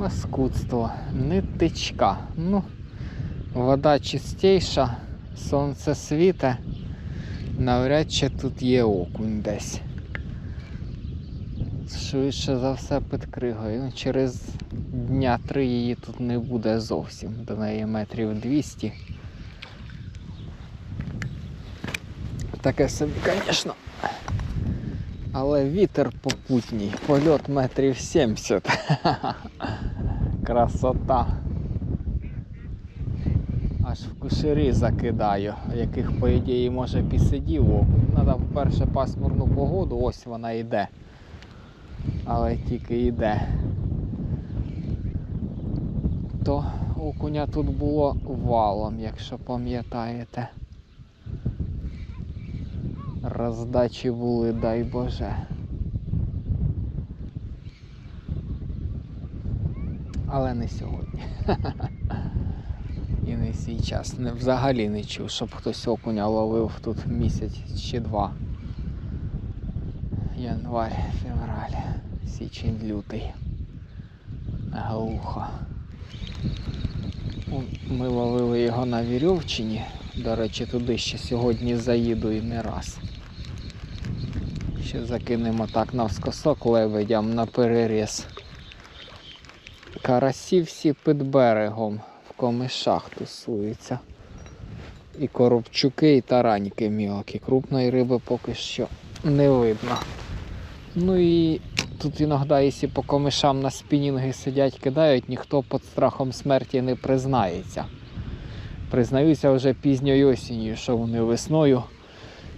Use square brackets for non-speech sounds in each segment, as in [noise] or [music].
Паскудство, нитичка. Ну, вода чистіша, сонце світе. Навряд чи тут є окунь десь. Швидше за все під кригою. Ну, Через дня три її тут не буде зовсім. До неї метрів 200. Таке собі, звісно. Але вітер попутній, польот метрів 70. [laughs] Красота. Аж в кушері закидаю, яких, по ідеї, може окунь. Надо вперше пасмурну погоду, ось вона йде. Але тільки йде. То окуня тут було валом, якщо пам'ятаєте. Роздачі були, дай Боже. Але не сьогодні. І не сій час. Взагалі не чув, щоб хтось окуня ловив тут місяць чи два. Январь, февраль, січень, лютий. Глухо. Ми ловили його на Вірьовчині. До речі, туди ще сьогодні заїду і не раз. Ще закинемо так навскосок лебедям на переріз. Карасі всі під берегом в комишах тусуються. І коробчуки, і тараньки мілкі. Крупної риби поки що не видно. Ну і тут іноді, якщо по комишам на спінінги сидять, кидають, ніхто під страхом смерті не признається. Признаюся вже пізньою осінню, що вони весною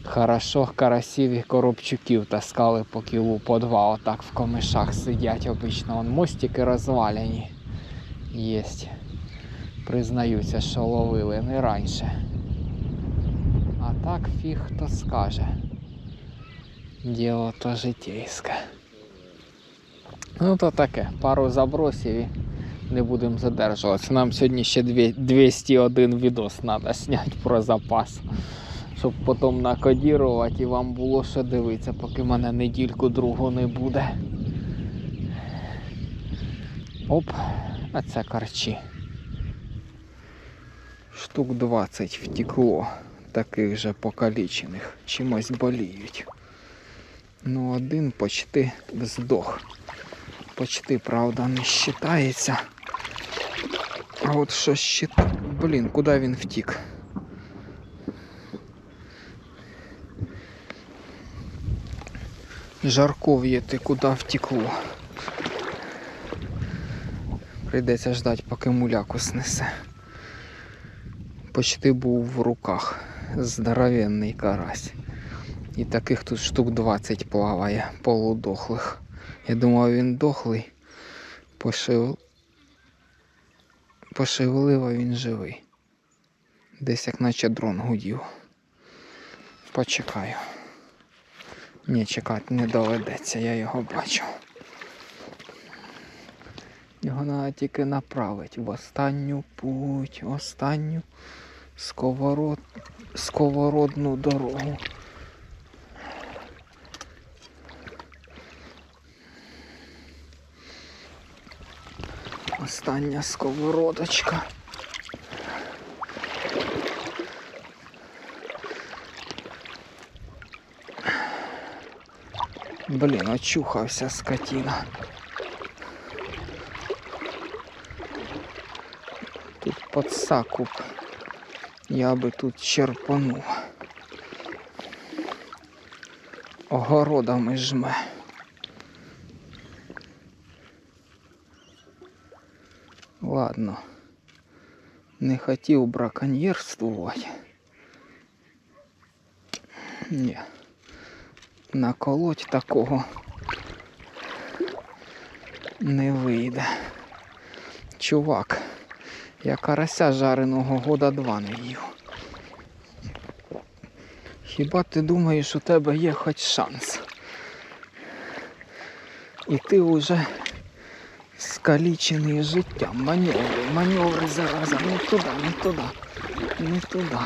хорошо карасів і коробчуків таскали по кілу по два. Отак в комишах сидять обично. Вон мостики розваляні. Єсть. Признаюся, що ловили не раніше. А так фіг хто скаже. Діло то житейське. Ну то таке, пару забросів і не будемо задержуватися. Нам сьогодні ще 201 відос треба зняти про запас. Щоб потім накодірувати і вам було що дивитися, поки мене недільку другу не буде. Оп, а це карчі. Штук 20 втекло, таких же покалічених, чимось боліють. Ну, один почти здох. Почти, правда, не считається. А от що щит... Блін, куди він втік? Жарков'є ти куди втекло. Прийдеться ждати, поки муляку снесе. Почти був в руках. Здоровенний карась. І таких тут штук 20 плаває, полудохлих. Я думав, він дохлий. Пошив... Пошевелив, а він живий. Десь як наче дрон гудів. Почекаю. Ні, чекати не доведеться, я його бачу. Його треба тільки направити в останню путь, в останню сковород... сковородну дорогу. Остання сковородочка. Блін, очухався скотина. Тут подсакуп. Я би тут черпанув. Огородами жме. Ладно. Не хотів браконьєрствувати. Ні. Наколоть такого не вийде. Чувак, я карася жареного года два не їв. Хіба ти думаєш, у тебе є хоч шанс? І ти вже скалічений життям. Маневри, маневри зараза, не туди, не туди, не туди.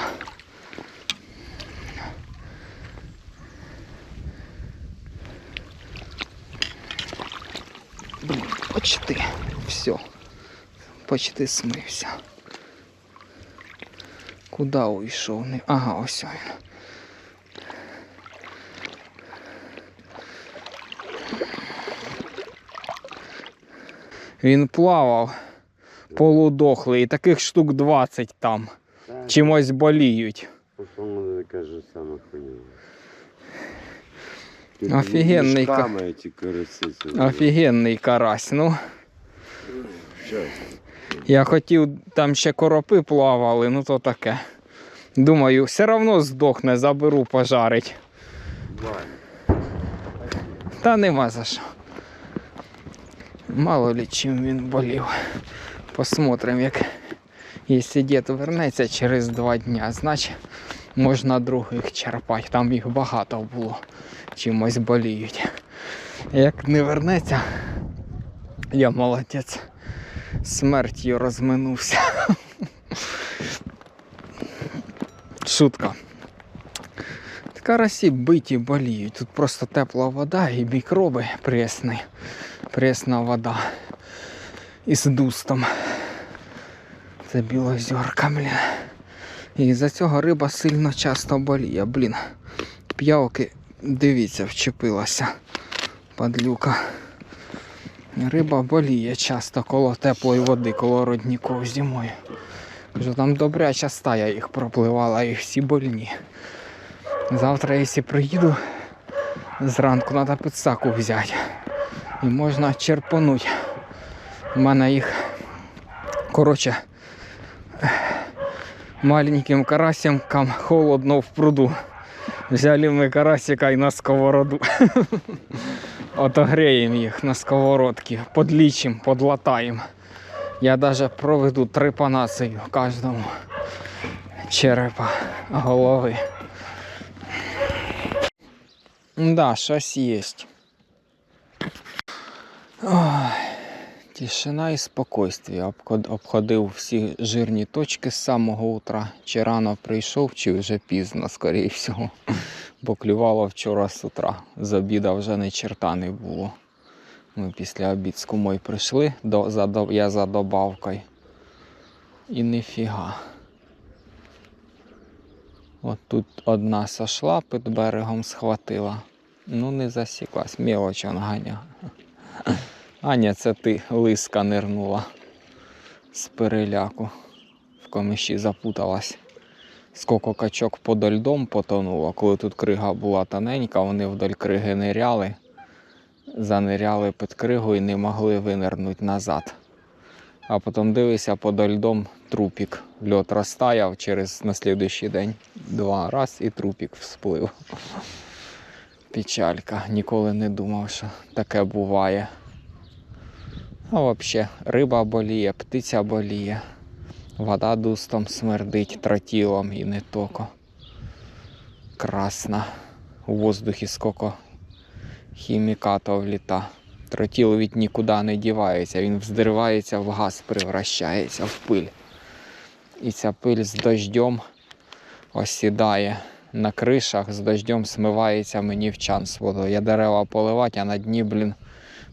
Почти. Все. Почти смився. Куди уйшов? Ага, ось він. Він плавав полудохлий, і таких штук 20 там. Чимось боліють. по-моему, така же сама хуйня. Офігенний ка- Мішками ці Офігенний карась. Ну, я хотів, там ще коропи плавали, ну то таке. Думаю, все одно здохне, заберу пожарить. Та нема за що. Мало ли чим він болів. Посмотрим, як якщо дід вернеться через два дня, значить можна других черпати. Там їх багато було. Чимось боліють. Як не вернеться, я молодець. Смертю розминувся. Шутка. Карасі биті боліють. Тут просто тепла вода і мікроби пресні. Пресна вода. Із дустом. Це білозерка, блін. І за цього риба сильно часто боліє, блін. П'явки, дивіться, вчепилася. Падлюка. Риба боліє часто коло теплої води, коло родників зимою. Кажу, там добряча стая їх пропливала і всі больні. Завтра, якщо приїду, зранку треба підсаку взяти. І можна черпануть. У мене їх, коротше, маленьким карасикам холодно в пруду. Взяли ми карасика і на сковороду. [laughs] Отогреємо їх на сковородці, подлічимо, подлатаємо. Я навіть проведу трепанацію кожному черепа голови. Да, щось є. Ой, тишина і спокойствие. Обходив всі жирні точки з самого утра. Чи рано прийшов, чи вже пізно, скоріше всього. Бо клювало вчора з утра. З обіда вже ні черта не було. Ми після обід з кумою прийшли, до, за, я за добавкою. І ніфіга. От тут одна сошла під берегом схватила. Ну не засіклась, мелоч он ганя. Аня, це ти лиска нирнула з переляку. В комиші запуталась. Скільки качок подо льдом потонуло, коли тут крига була тоненька, вони вдоль криги ниряли, заниряли під кригу і не могли винирнути назад. А потім дивися, подо льдом трупік. Льот розтаяв через на слідуючий день. Два раз і трупік всплив. Печалька. Ніколи не думав, що таке буває. А взагалі, риба боліє, птиця боліє. Вода дустом смердить тротілом і не токо. Красна. У воздухі скільки хімікатів літа. Тротіл від нікуди не дівається, він вздривається в газ, превращається в пиль. І ця пиль з дождем осідає на кришах, з дождем смивається мені в чан з водою. Я дерева поливати, а на дні, блін,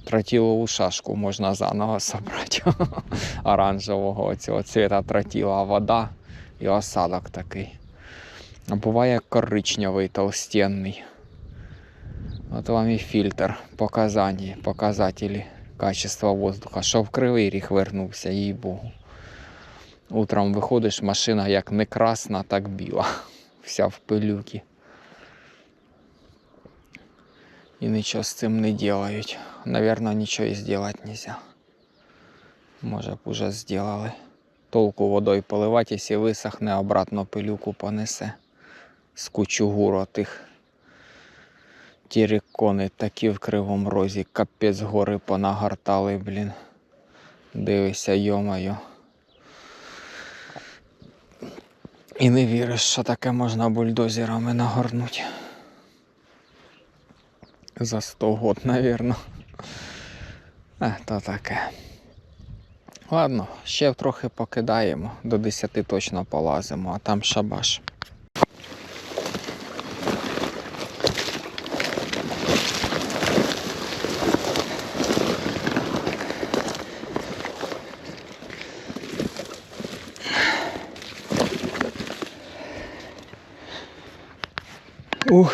тротілову шашку можна заново собрати. [laughs] Оранжевого цього цвіта тротіла, вода і осадок такий. А буває коричневий, толстенний. От вам і фільтр показаний, показателі качества воздуха. Що в кривий ріг вернувся, їй Богу. Утром виходиш, машина як не красна, так біла. [laughs] Вся в пилюки. І нічого з цим не делають. Наверно, нічого і зробити нельзя. Може б уже зробили. Толку водою поливати, якщо висохне, обратно пилюку понесе. З кучугуру тих Тірікони такі в кривому розі, капець гори понагортали, блін. Дивися, йомайо. І не віриш, що таке можна бульдозерами нагорнути. За 100 год, мабуть. Е, то таке. Ладно, ще трохи покидаємо, до 10 точно полазимо, а там шабаш. Ух.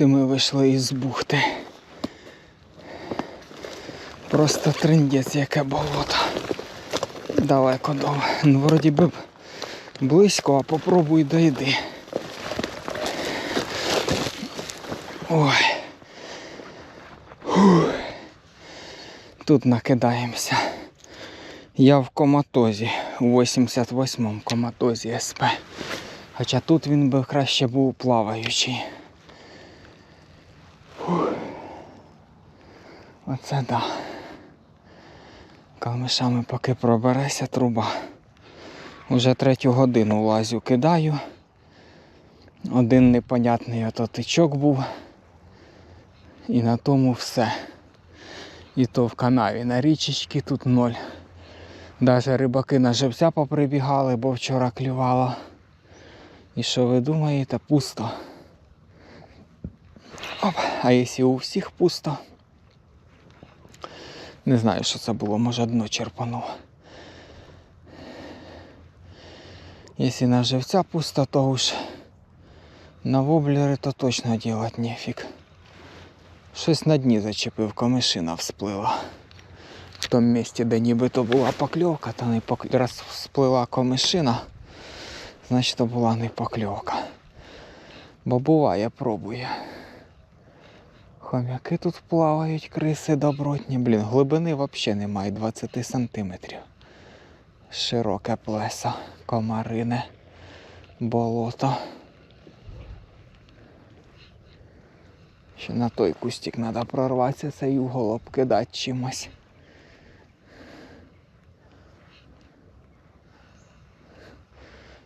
Ми, ми вийшли із бухти. Просто триндець, яке болото. Далеко до. Ну, вроді би близько, а попробуй дойди. Ой. Фух. Тут накидаємося. Я в коматозі, у 88-му коматозі СП. Хоча тут він би краще був плаваючий. Оце да. Калмишами поки пробереся труба. Уже третю годину лазю кидаю. Один непонятний ото тичок був. І на тому все. І то в канаві на річечці тут ноль. Даже рибаки на живця поприбігали, бо вчора клювало. І що ви думаєте, пусто. Оп. А якщо у всіх пусто. Не знаю, що це було, може дно черпануло. Якщо на живця пусто, то уж на воблери то точно делать нефіг. Щось на дні зачепив, комишина всплила. В тому місці, де нібито була покльовка, то не пок... раз всплила комишина, значить то була не покльовка. Бо буває, пробує. Хомяки тут плавають, криси добротні. Блін, глибини взагалі немає 20 сантиметрів. Широке плесо, комарине, болото. Ще на той кустик треба прорватися, цей угол обкидати чимось.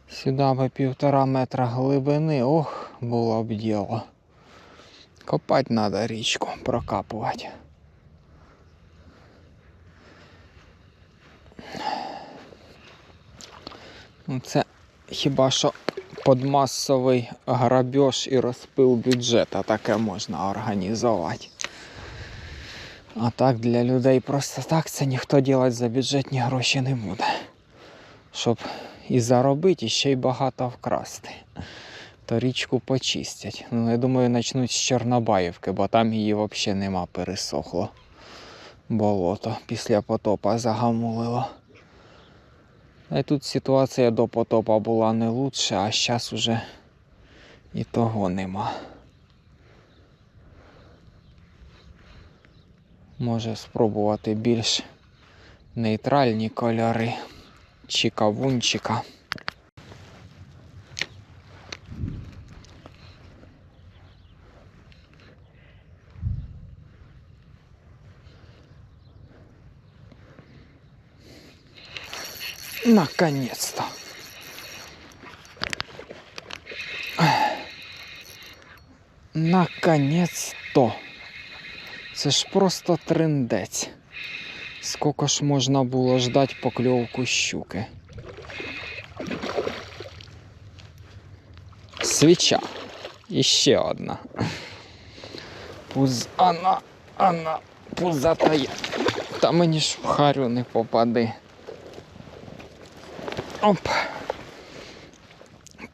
Сюди би півтора метра глибини, ох, було б діло. Копати треба річку, прокапувати. Ну, Це хіба що подмасовий грабеж і розпил бюджету таке можна організувати. А так для людей просто так це ніхто робити за бюджетні гроші не буде. Щоб і заробити, і ще й багато вкрасти. То річку почистять. Ну, я думаю, почнуть з Чорнобаївки, бо там її взагалі нема, пересохло. Болото після потопа загамулило. А тут ситуація до потопа була не лучше, а зараз уже і того нема. Може спробувати більш нейтральні кольори чи кавунчика. Наконец-то. Наконец-то. Це ж просто трендець. Скільки ж можна було ждати покльовку щуки? Свіча. І ще одна. Пуз... Ана, ана, пузатая. Та мені ж в харю не попади. Оп.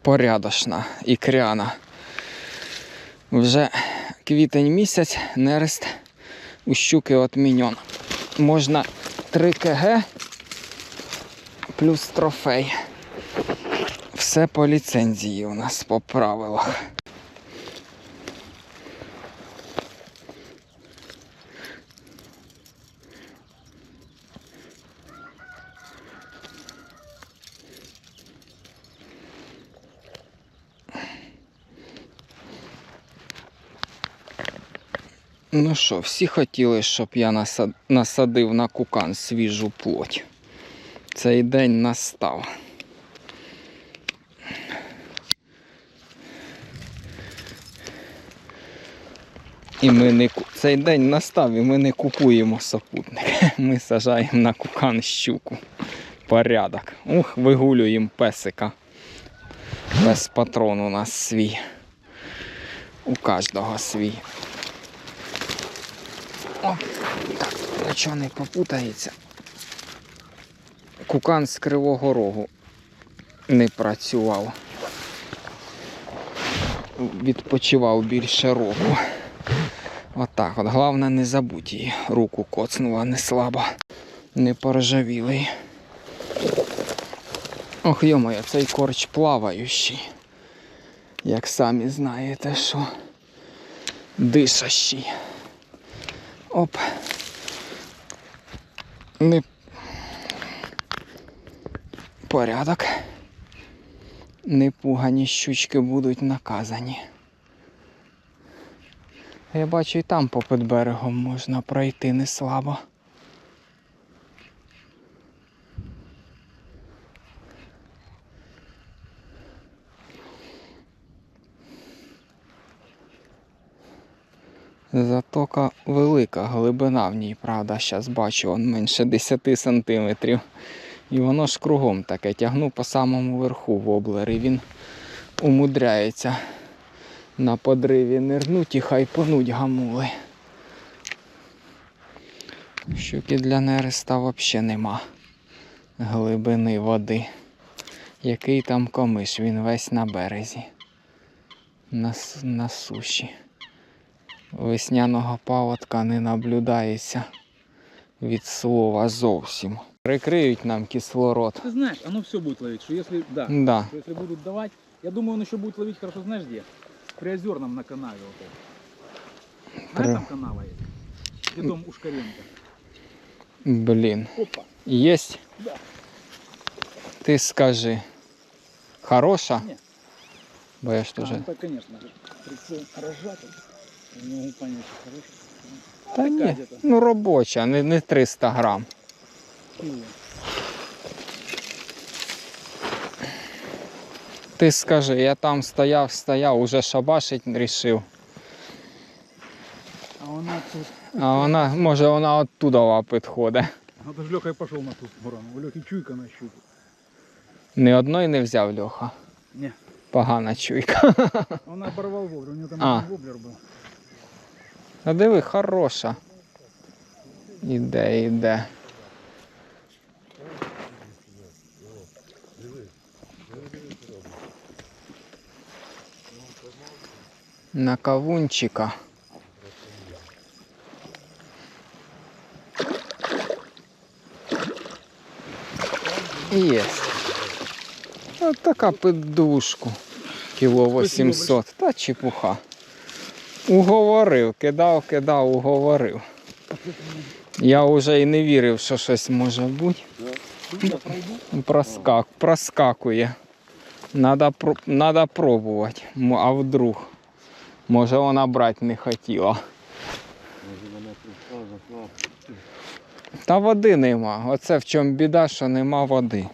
Порядочна ікряна. Вже квітень місяць, нерест у щуки отміньон. Можна 3 кг плюс трофей. Все по ліцензії у нас по правилах. Ну що, всі хотіли, щоб я насадив на кукан свіжу плоть. Цей день настав. І ми не цей день настав і ми не купуємо сопутник. [laughs] Ми сажаємо на кукан щуку. Порядок. Ух, вигулюємо песика. Пес патрон у нас свій. У кожного свій. О, нічого не попутається. Кукан з кривого рогу не працював. відпочивав більше року. Отак от. Головне не забудь її. Руку коцнула не слабо. Не поржавілий. Ох, йомоє, цей корч плаваючий. Як самі знаєте, що дишащий. Оп. Не порядок. Непугані щучки будуть наказані. Я бачу і там попід берегом можна пройти не слабо. Затока велика, глибина в ній, правда, зараз бачу, он менше 10 сантиметрів. І воно ж кругом таке. Тягну по самому верху воблер, і він умудряється на подриві нирнуть і хайпонуть гамули. Щуки для нереста взагалі нема глибини води. Який там комиш, він весь на березі, на, на суші Весняного паводка не наблюдається від слова зовсім. Прикриють нам кислород. Ты знаешь, оно все будет ловить, что если, да, Да. что если будут давать, я думаю, он еще будет ловить хорошо, знаешь где? При озерном на канаве вот этом. Знаешь, При- там канава есть? Где дом Ушкаренко. Блін. Опа. Єсть? Да. Ти скажи. Хороша? Ні. Бо я ж А, теж. ну, так, конечно же. Прицел рожатый. Понять, что хороший. Та ні. Ну робоча, не, не 300 грам. Кило. Ти скажи, я там стояв, стояв, уже шабашить рішив. А она тут. А вона, може, вона оттуда підходить. А то ж Леха и пошел на ту сторону. У Лехи чуйка на щуку. Ні одної не взяв Льоха. Не. Погана чуйка. Он оборвал воблер. У него там А. воблер был. А диви, хороша. Іде, іде. На кавунчика. Є. От така піддушку. Кіло 800. Та чепуха. Уговорив, кидав, кидав, уговорив. Я вже і не вірив, що щось може бути. Проскак, проскакує. Надо, надо пробувати. А вдруг? Може вона брати не хотіла. Та води нема. Оце в чому біда, що нема води.